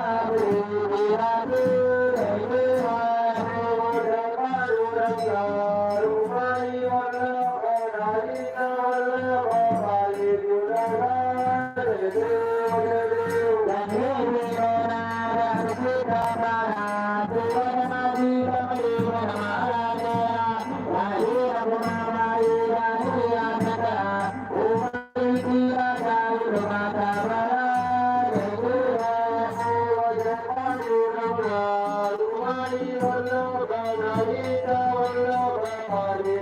Thank you. রে